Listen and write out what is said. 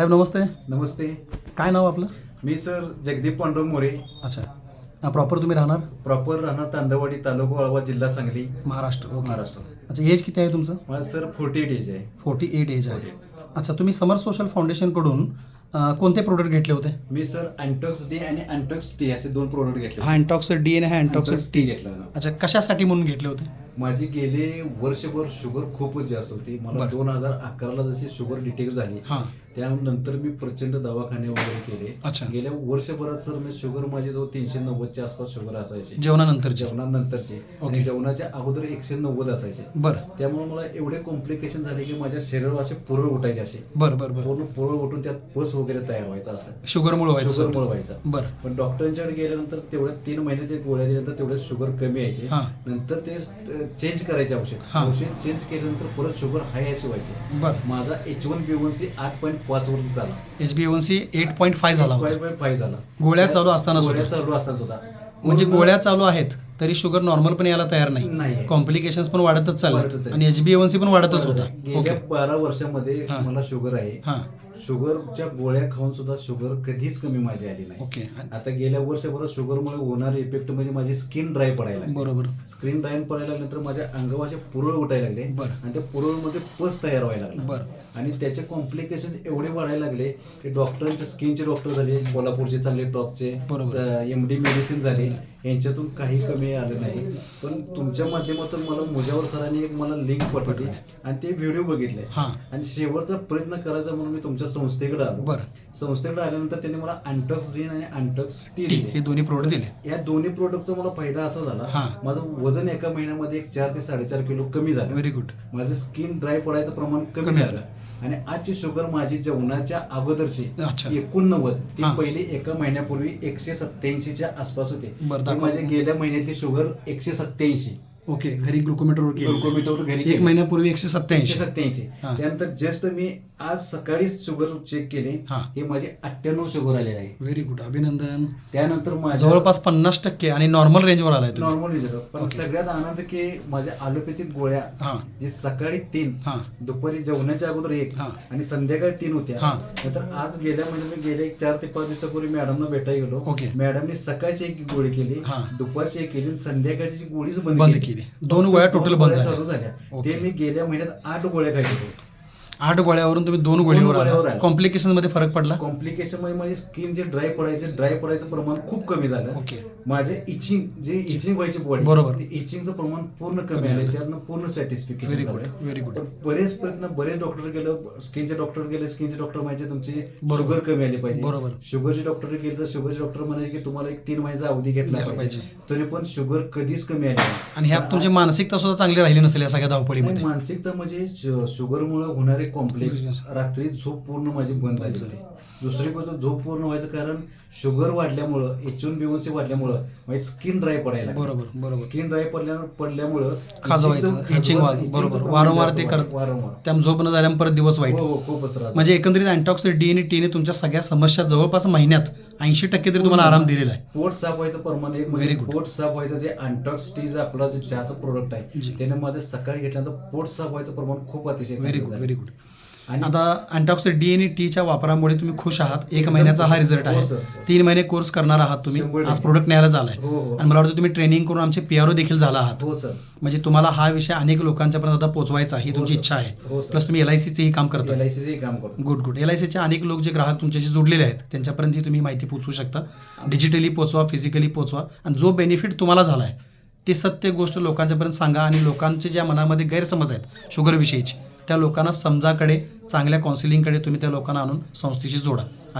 साहेब नमस्ते. नमस्ते. काय नाव आपलं? मी सर जगदीप पांडुरंग मोरे. अच्छा. प्रॉपर तुम्ही राहणार? प्रॉपर राहणार तांदवाडी तालुका वाळवा जिल्हा सांगली. महाराष्ट्र ओके. महाराष्ट्र. अच्छा एज किती आहे तुमचं? माझं सर फोर्टी एट एज आहे. फोर्टी एट एज आहे अच्छा तुम्ही समर सोशल फाउंडेशनकडून अं, कोणते प्रोडक्ट घेतले होते? मी सर अँटॉक्स डी आणि अँटॉक्स टी असे दोन प्रोडक्ट घेतले हा अँटॉक्स डी आणि हा अँटॉक्स टी टी घेतला होता. अच्छा कशासाठी म्हणून घेतले होते? माझी गेले वर्षभर शुगर खूपच जास्त होती. मला बरं. दोन हजार अकराला जशी शुगर डिटेक्ट झाली हां. त्यानंतर मी प्रचंड दवाखाने वगैरे केले. अच्छा. गेल्या वर्षभरात सर मी शुगर माझी जवळ तीनशे नव्वदच्या आसपास शुगर असायची. जेवणानंतरचे. जेवणानंतरची. आणि. जेवणाच्या अगोदर एकशे नव्वद असायचे. बरं. त्यामुळे मला एवढे कॉम्प्लिकेशन झाले की माझ्या शरीरावर असे पुरळ उठायचे असे. बरं बरं पूर्ण पुरळ उठून त्यात पस वगैरे तयार व्हायचा असं. शुगरमुळे व्हायचं शुगर सर. मुळे व्हायचा. बरं. पण डॉक्टरांच्याकडे गेल्यानंतर तेवढ्या तीन महिने ते गोळ्या दिल्यानंतर तेवढे शुगर कमी यायचे. नंतर ते चेंज करायचे औषध. औषध चेंज केल्यानंतर परत शुगर हाय अशी व्हायची. बरं. माझा H one B one C आठ पॉईंट पाच वर्ष झाला. H B A one C eight point five झाला होता. फाईव्ह झाला. गोळ्या चालू असताना गोळ्या सुद्धा? चालू असताना सुद्धा. म्हणजे गोळ्या चालू आहेत तरी शुगर नॉर्मल पण यायला तयार नाही. नाहीये. कॉम्प्लिकेशन्स पण वाढतच वाढतच चालले आहे. आणि एच बी सी पण वाढतच होता. गेल्या ओके बारा वर्षामध्ये हां. मला शुगर आहे. हां. शुगरच्या गोळ्या खाऊन सुद्धा शुगर कधीच कमी माझी आली नाही. ओके. आता गेल्या वर्षभरात शुगरमुळे होणारे इफेक्ट म्हणजे माझी स्किन ड्राय पडायला. बरोबर. स्क्रीन ड्राय पडायला लागल्यानंतर माझ्या अंगावाचे पुरळ उठायला लागले बरं. आणि त्या पुरळमध्ये पस तयार व्हायला लागला. बरं. आणि त्याचे कॉम्प्लिकेशन एवढे वाढायला लागले की डॉक्टरांचे स्किनचे डॉक्टर झाले कोल्हापूरचे चांगले टॉपचे बरोबर. एम डी मेडिसिन झाले. यांच्यातून काही कमी आलं नाही. पण तुमच्या माध्यमातून मला मुजावर सरांनी एक मला लिंक पाठवली आणि ते व्हिडिओ बघितले. आणि शेवटचा प्रयत्न करायचा म्हणून मी तुमच्या संस्थेकडे आलो. बरं. संस्थेकडे आल्यानंतर त्यांनी मला अँटॉक्स ड्रीन आणि अँटॉक्स टी टी हे दिले दोन्ही प्रोडक्ट दिले. या दोन्ही प्रोडक्टचा मला फायदा असा झाला. माझं वजन एका महिन्यामध्ये एक चार ते साडेचार किलो कमी झालं. व्हेरी गुड माझं स्किन ड्राय पडायचं प्रमाण कमी कमी झालं. आणि आजची शुगर माझी जेवणाच्या अगोदरची अच्छा. एकोणनव्वद ती हां. पहिली एका महिन्यापूर्वी एकशे सत्याऐंशीच्या आसपास होते. बरं, ती दाखवा. माझ्या गेल्या महिन्यातली शुगर एकशे सत्याऐंशी ओके घरी ग्लुकोमीटरवर केलं ग्लुकोमीटरवर घरी एक केली. महिन्यापूर्वी एकशे एकशे सत्याऐंशी सत्याऐंशी हां. त्यानंतर जस्ट मी आज सकाळीच शुगर चेक केली हां. हे माझी अठ्ठ्याण्णव शुगर आलेली आहे व्हेरी गुड अभिनंदन त्यानंतर माझ्या जवळपास पन्नास टक्के आणि नॉर्मल रेंजवर आलाय तुम्ही नॉर्मल रिझल्ट पण. सगळ्यात आनंद की माझ्या अलोपॅथिक गोळ्या हां जे सकाळी तीन हां दुपारी जेवणाच्या अगोदर एक हां. आणि संध्याकाळी तीन होत्या हां. नंतर आज गेल्या म्हणजे मी गेले एक चार ते पाच दिवसापूर्वी मॅडमना भेटायला गेलो ओके. मॅडमने सकाळची एक गोळी केली हां. दुपारची एक केली आणि संध्याकाळची गोळीच बंद बंद केली. दोन फक्त गोळ्या total बंद गोळ्या झाल्या. चालू झाल्या. ते मी गेल्या महिन्यात आठ गोळ्या खायचे होते आठ गोळ्यावरून तुम्ही दोन गोळीवर. कॉम्प्लिकेशनमध्ये फरक पडला? कॉम्प्लिकेशनमध्ये माझी स्किन जे ड्राय पडायचे ड्राय पडायचं प्रमाण खूप कमी झालं. ओके. माझे इचिंग जे इचिंग व्हायची बॉडी बरोबर. ते इचिंगचं प्रमाण पूर्ण कमी आलं. त्यातनं पूर्ण very satisfaction good very good बरेच प्रयत्न बरेच डॉक्टर गेलं. स्किनचे डॉक्टर गेले. स्किनचे डॉक्टर म्हणायचे तुमची बरोबर. शुगर कमी आली पाहिजे. बरोबर. शुगरचे डॉक्टर गेले तर शुगरचे डॉक्टर म्हणायचे की तुम्हाला एक तीन महिन्याचा अवधी घेतला पाहिजे. तरी पण शुगर कधीच कमी आली. आणि ह्यात तुमची मानसिकता सुद्धा चांगली राहिली नसेल या सगळ्या धावपळीमध्ये. मानसिकता म्हणजे शुगरमुळे होणारे कॉम्प्लेक्स. रात्री झोप पूर्ण माझी बंद झाली होती दुसरी गोष्ट झोप पूर्ण व्हायचं कारण शुगर वाढल्यामुळं H one B one C वाढल्यामुळं माझी स्किन ड्राय पडायला. बरोबर बरोबर स्किन ड्राय पडल्या पडल्यामुळं खाजवायचं, बरोबर. वारंवार ते करत- वारंवार त्यामुळे झोप न झाल्यामुळे परत दिवस वाईट हो हो खूपच त्रास म्हणजे एकंदरीत अँटॉक्स डी आणि टीने तुमच्या सगळ्या समस्या जवळपास महिन्यात ऐंशी टक्के तरी तुम्हाला आराम दिलेला आहे पोट साफ व्हायचं प्रमाण एक Very म्हणजे good. पोट साफ व्हायचं जे अँटॉक्स टी आपला जे चहाचं प्रोडक्ट जी. आहे त्याने माझं सकाळी घेतल्यानंतर पोट साफ व्हायचं प्रमाण खूप अतिशय व्हेरी चांगलं गुड झालं. व्हेरी गुड आणि आता अँटॉक्स डी आणि टीच्या वापरामुळे तुम्ही खुश आहात. एक महिन्याचा हा. रिझल्ट हो, आहे. सर. तीन महिने कोर्स करणार आहात तुम्ही. आज. प्रोडक्ट न्यायला झालाय. हो हो. आणि मला वाटतं तुम्ही ट्रेनिंग करून आमचे पीआरओ देखील झाला आहात. हो म्हणजे तुम्हाला हा विषय अनेक लोकांच्यापर्यंत आता पोहोचवायचा ही हो, तुमची. इच्छा आहे. हो. प्लस तुम्ही एल आय सीचेही काम करता गुड गुड एल आय सीचे अनेक लोक जे ग्राहक तुमच्याशी जोडलेले आहेत त्यांच्यापर्यंत ही तुम्ही माहिती पोहोचवू शकता. डिजिटली पोचवा फिजिकली पोचवा. आणि जो बेनिफिट तुम्हाला झाला आहे ते सत्य गोष्ट लोकांच्यापर्यंत सांगा आणि लोकांचे ज्या मनामध्ये गैरसमज आहेत शुगरविषयीचे त्या लोकांना समजाकडे चांगल्या काउन्सिलिंगकडे तुम्ही त्या लोकांना आणून संस्थेशी जोडा.